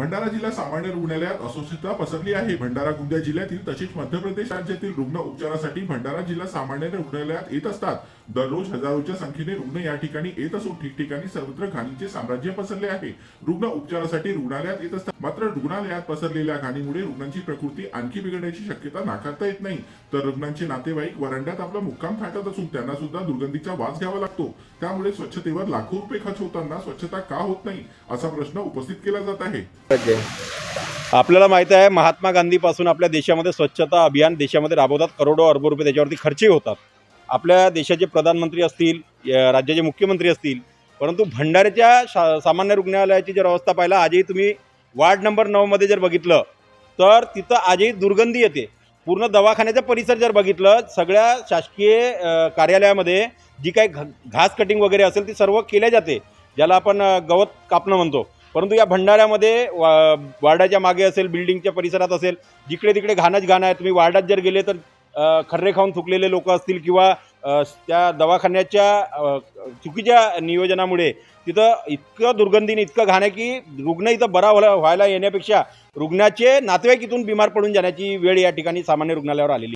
भंडारा जिल्हा सामान्य रुग्णालयात अस्वस्थता पसरली आहे. भंडारा गोंदिया जिल्ह्यातील तसेच मध्य प्रदेश राज्यातील रुग्ण उपचारासाठी भंडारा जिल्हा सामान्य रुग्णालयात येत असतात. दररोज हजारोच्या संख्येने रुग्ण या ठिकाणी येत असून ठिकठिकाणी सर्वत्र घाणीचे साम्राज्य पसरले आहे. रुग्ण उपचारासाठी रुग्णालयात येत असतात. मात्र रुग्णालयात पसरलेल्या घाणीमुळे रुग्णांची प्रकृती आणखी बिघडण्याची शक्यता नाकारता येत नाही. तर रुग्णांचे नातेवाईक वरांड्यात आपला मुक्काम थाटत असून त्यांना सुद्धा दुर्गंधीचा वास घ्यावा लागतो. त्यामुळे स्वच्छतेवर लाखो रुपये खर्च होताना स्वच्छता का होत नाही असा प्रश्न उपस्थित केला जात आहे. आपल्याला माहिती आहे महात्मा गांधीपासून आपल्या देशामध्ये स्वच्छता अभियान देशामध्ये राबवतात. करोडो अर्ब रुपये त्याच्यावरती खर्चही होतात. आपल्या देशाचे प्रधानमंत्री असतील राज्याचे मुख्यमंत्री असतील परंतु भंडाऱ्याच्या शा सामान्य रुग्णालयाची जर अवस्था पाहिला आजही तुम्ही वार्ड नंबर नऊमध्ये जर बघितलं तर तिथं आजही दुर्गंधी येते. पूर्ण दवाखान्याचा परिसर जर बघितलं सगळ्या शासकीय कार्यालयामध्ये जी काही घास कटिंग वगैरे असेल ती सर्व केल्या जाते. ज्याला आपण गवत कापणं म्हणतो. परंतु या भंडाऱ्यामध्ये वा वार्डाच्या मागे असेल बिल्डिंगच्या परिसरात असेल जिकडे तिकडे घाणच घाण आहे. तुम्ही वार्डात जर गेले तर खर्रे खाऊन थुकलेले लोक असतील किंवा त्या दवाखान्याच्या चुकीच्या नियोजनामुळे तिथं इतकं दुर्गंधीने इतकं घाण आहे की रुग्ण इथं बरा व्हायला व्हायला येण्यापेक्षा रुग्णाचे नातेवाईक इथून बिमार पडून जाण्याची वेळ या ठिकाणी सामान्य रुग्णालयावर आलेली